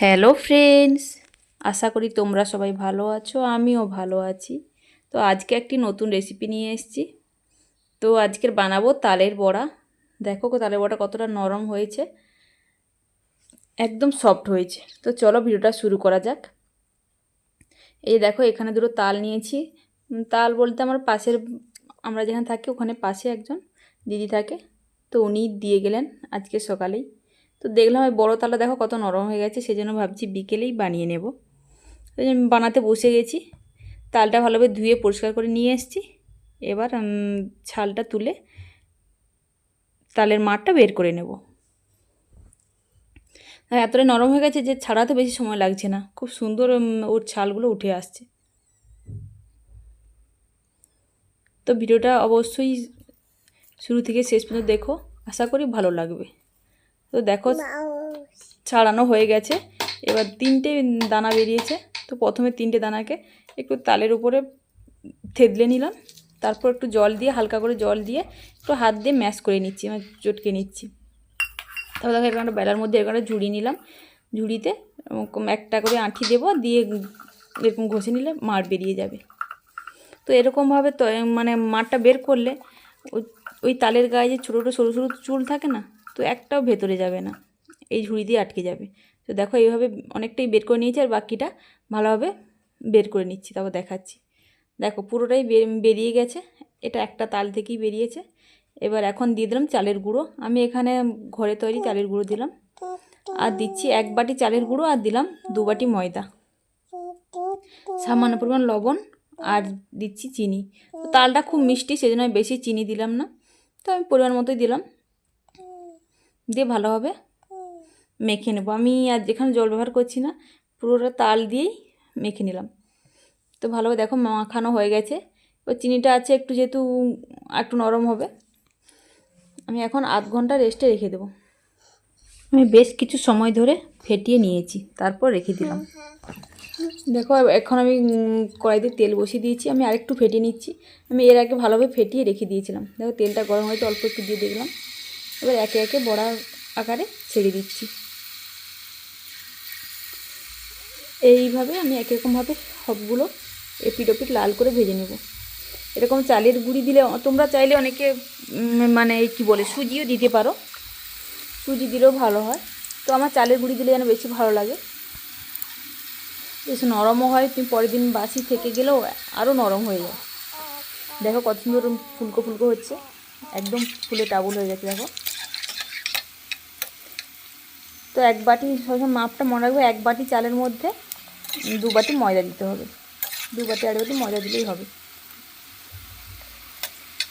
Hello friends আশা করি তোমরা সবাই ভালো আছো, আমিও ভালো আছি। তো আজকে একটি নতুন রেসিপি নিয়ে এসেছি। তো আজকের বানাবো তালের বড়া। দেখো গো, তালের বড়া কতটা নরম হয়েছে। একদম সফট হয়েছে। তো চলো ভিডিওটা শুরু করা যাক। এই দেখো, এখানে দুটো তাল নিয়েছি। তাল বলতে আমার পাশের, আমরা যেখানে থাকি ওখানে পাশে একজন দিদি থাকে। তো উনি দিয়ে গেলেন আজকে সকালেই। তো দেখলাম ওই বড়ো তালটা দেখো কত নরম হয়ে গেছে সেই জন্য ভাবছি বিকেলেই বানিয়ে নেব। আমি বানাতে বসে গেছি, তালটা ভালোভাবে ধুয়ে পরিষ্কার করে নিয়ে এসেছি। এবার ছালটা তুলে তালের মাঠটা বের করে নেব। আর এতটাই নরম হয়ে গেছে যে ছাড়াতে বেশি সময় লাগছে না, খুব সুন্দর ওর ছালগুলো উঠে আসছে। তো ভিডিওটা অবশ্যই শুরু থেকে শেষ পর্যন্ত দেখো, আশা করি ভালো লাগবে। তো দেখো ছাড়ানো হয়ে গেছে। এবার তিনটে দানা বেরিয়েছে। তো প্রথমে তিনটে দানাকে একটু তালের উপরে থেদলে নিলাম। তারপর একটু জল দিয়ে হালকা করে জল দিয়ে একটু হাত দিয়ে ম্যাশ করে নিচ্ছি মানে চটকে নিচ্ছি। তারপর দেখো এখানে বেলার মধ্যে এখানে ঝুড়ি নিলাম। ঝুড়িতে একটা করে আঁঠি দেবো দিয়ে এরকম ঘষে নিলে মাড় বেরিয়ে যাবে। তো এরকমভাবে তো মানে মাঠটা বের করলে ওই ওই তালের গায়ে যে ছোটো ছোটো সরু সরু চুল থাকে না তো একটাও ভেতরে যাবে না। এই ঝুড়ি দিয়ে আটকে যাবে। তো দেখো এইভাবে অনেকটাই বের করে নিয়েছি আর বাকিটা ভালোভাবে বের করে নিচ্ছি, তারপর দেখাচ্ছি। দেখো পুরোটাই বেরিয়ে গেছে। এটা একটা তাল থেকেই বেরিয়েছে। এবার এখন দিয়ে দিলাম চালের গুঁড়ো। আমি এখানে ঘরে তৈরি চালের গুঁড়ো দিলাম। আর দিচ্ছি এক বাটি চালের গুঁড়ো আর দিলাম দু বাটি ময়দা। সামান্য পরিমাণ লবণ আর দিচ্ছি চিনি। তালটা খুব মিষ্টি, সেজন্য বেশি চিনি দিলাম না। তো আমি পরিমাণ মতোই দিলাম। দিয়ে ভালোভাবে মেখে নেব। আমি আর যেখানে জল ব্যবহার করছি না পুরোটা তাল দিয়েই মেখে নিলাম। তো ভালোভাবে দেখো মাখানো হয়ে গেছে। এবার চিনিটা আছে একটু যেহেতু একটু নরম হবে আমি এখন আধ ঘণ্টা রেস্টে রেখে দেবো। আমি বেশ কিছু সময় ধরে ফেটিয়ে নিয়েছি তারপর রেখে দিলাম। দেখো এখন আমি কড়াইতে তেল বসিয়ে দিয়েছি আমি আরেকটু ফেটিয়ে নিচ্ছি। আমি এর আগে ভালোভাবে ফেটিয়ে রেখে দিয়েছিলাম। দেখো তেলটা গরম হয়েছে অল্প একটু দিয়ে দেখলাম। এবার একে একে বড়া আকারে ছেড়ে দিচ্ছি। এইভাবে আমি এক রকমভাবে সবগুলো এপিট ওপিট লাল করে ভেজে নেব। এরকম চালের গুঁড়ি দিলে তোমরা চাইলে অনেকে মানে কি বলে, সুজিও দিতে পারো। সুজি দিলেও ভালো হয়। তো আমার চালের গুঁড়ি দিলে যেন বেশি ভালো লাগে। বেশ নরমও হয়, তুমি পরের দিন বাসি থেকে গেলেও আরও নরম হয়ে যায়। দেখো কত সুন্দর ফুলকো ফুলকো হচ্ছে। একদম ফুলে টাবুল হয়ে গেছে, দেখো। তো এক বাটি, সবসময় মাপটা মনে রাখবে, এক বাটি চালের মধ্যে দু বাটি ময়দা দিতে হবে। দু বাটি, আড়াই বাটি ময়দা দিলেই হবে।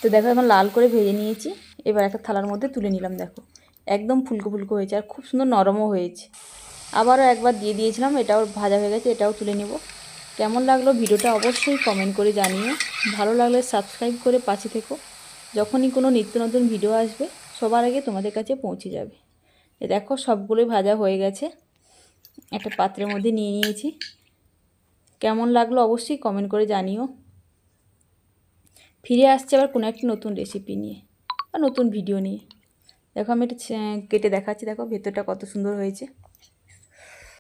তো দেখো এখন লাল করে ভেজে নিয়েছি। এবার একটা থালার মধ্যে তুলে নিলাম, দেখো। একদম ফুলকো ফুলকো হয়েছে আর খুব সুন্দর নরমও হয়েছে। আবারও একবার দিয়ে দিয়েছিলাম, এটাও ভাজা হয়ে গেছে, এটাও তুলে নেব। কেমন লাগল ভিডিওটা অবশ্যই কমেন্ট করে জানিও। ভালো লাগলে সাবস্ক্রাইব করে পাশে থেকো। যখনই কোনো নিত্য নতুন ভিডিও আসবে, সবার আগে তোমাদের কাছে পৌঁছে যাবে। এ দেখো সবগুলোই ভাজা হয়ে গেছে। একটা পাত্রের মধ্যে নিয়ে নিয়েছি। কেমন লাগল অবশ্যই কমেন্ট করে জানিও। ফিরে আসছে আবার কোনো একটি নতুন রেসিপি নিয়ে বা নতুন ভিডিও নিয়ে। দেখো আমি এটা কেটে দেখাচ্ছি, দেখো ভেতরটা কত সুন্দর হয়েছে।